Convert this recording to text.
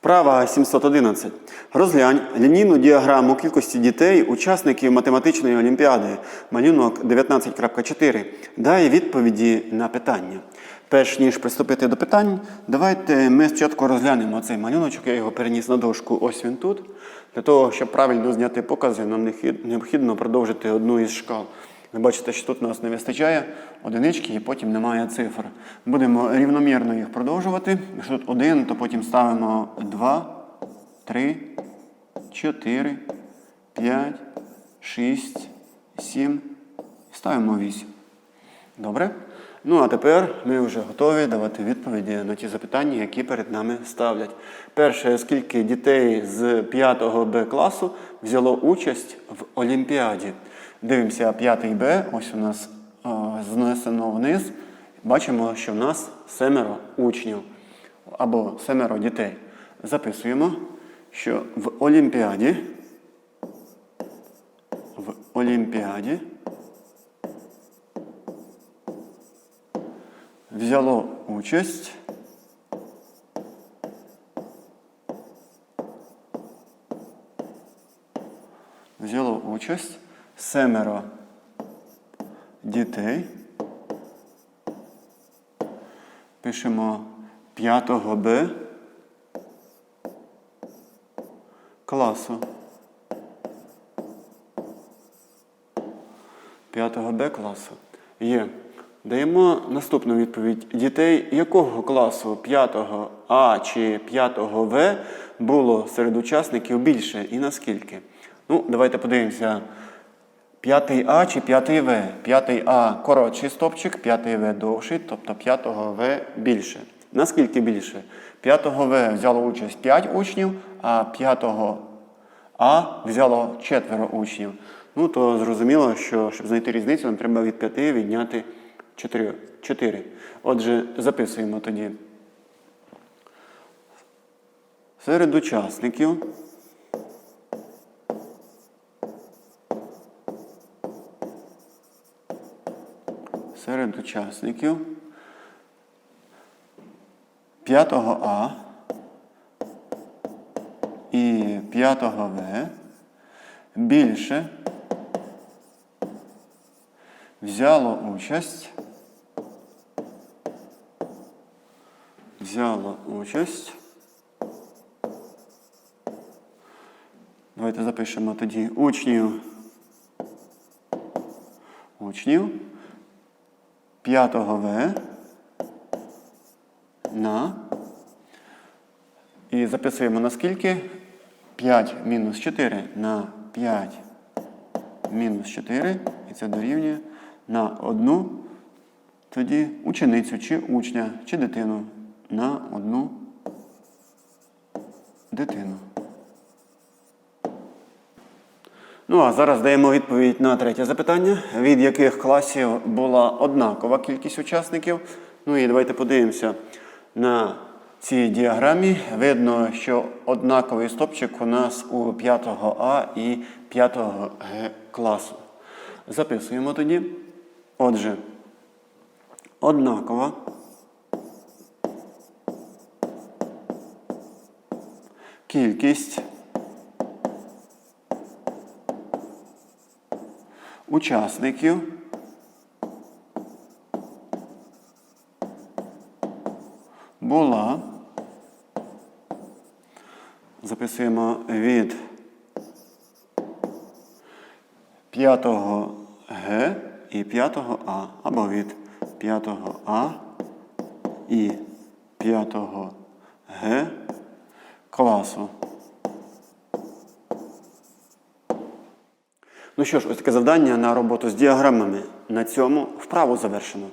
Вправа 711. Розглянь лінійну діаграму кількості дітей, учасників математичної олімпіади. Малюнок 19.4. Дай відповіді на питання. Перш ніж приступити до питань, давайте ми спочатку розглянемо цей малюночок. Я його переніс на дошку. Ось він тут. Для того, щоб правильно зняти покази, нам необхідно продовжити одну із шкал. Ви бачите, що тут у нас не вистачає одинички і потім немає цифр. Будемо рівномірно їх продовжувати. Якщо тут один, то потім ставимо 2, 3, 4, 5, 6, 7 і ставимо 8. Добре? Ну а тепер ми вже готові давати відповіді на ті запитання, які перед нами ставлять. Перше, скільки дітей з 5 Б класу взяло участь в Олімпіаді? Дивимося 5 Б, ось у нас знесено вниз. Бачимо, що в нас семеро учнів або семеро дітей. Записуємо, що в Олімпіаді в Олімпіаді взяло участь взяло участь семеро дітей. Пишемо 5 Б класу. 5 Б класу. Є. Даємо наступну відповідь. Дітей якого класу 5 А чи 5 В було серед учасників більше і наскільки? Ну, давайте подивимося. 5 А чи 5 В. 5 А коротший стопчик, 5 В довший, тобто 5 В більше. Наскільки більше? 5 В взяло участь 5 учнів, а 5 а взяло четверо учнів. Ну, то зрозуміло, що щоб знайти різницю, нам треба від 5 відняти 4. 4. Отже, записуємо тоді. Серед учасників серед учасників 5 А і 5 В більше взяло участь. Взяло участь. Давайте запишемо тоді учнів. Учнів 5 В на і записуємо на скільки? 5 мінус 4 на 5 мінус 4. І це дорівнює на одну тоді ученицю чи учня, чи дитину. На одну дитину. Ну а зараз даємо відповідь на третє запитання, від яких класів була однакова кількість учасників. Ну і давайте подивимося на цій діаграмі. Видно, що однаковий стопчик у нас у 5 А і 5 Г класу. Записуємо тоді. Отже, однакова. Кількість учасників була. Записуємо від 5 Г і 5 А, або від 5 А і 5 Г класу. Ну що ж, ось таке завдання на роботу з діаграмами. На цьому вправу завершено.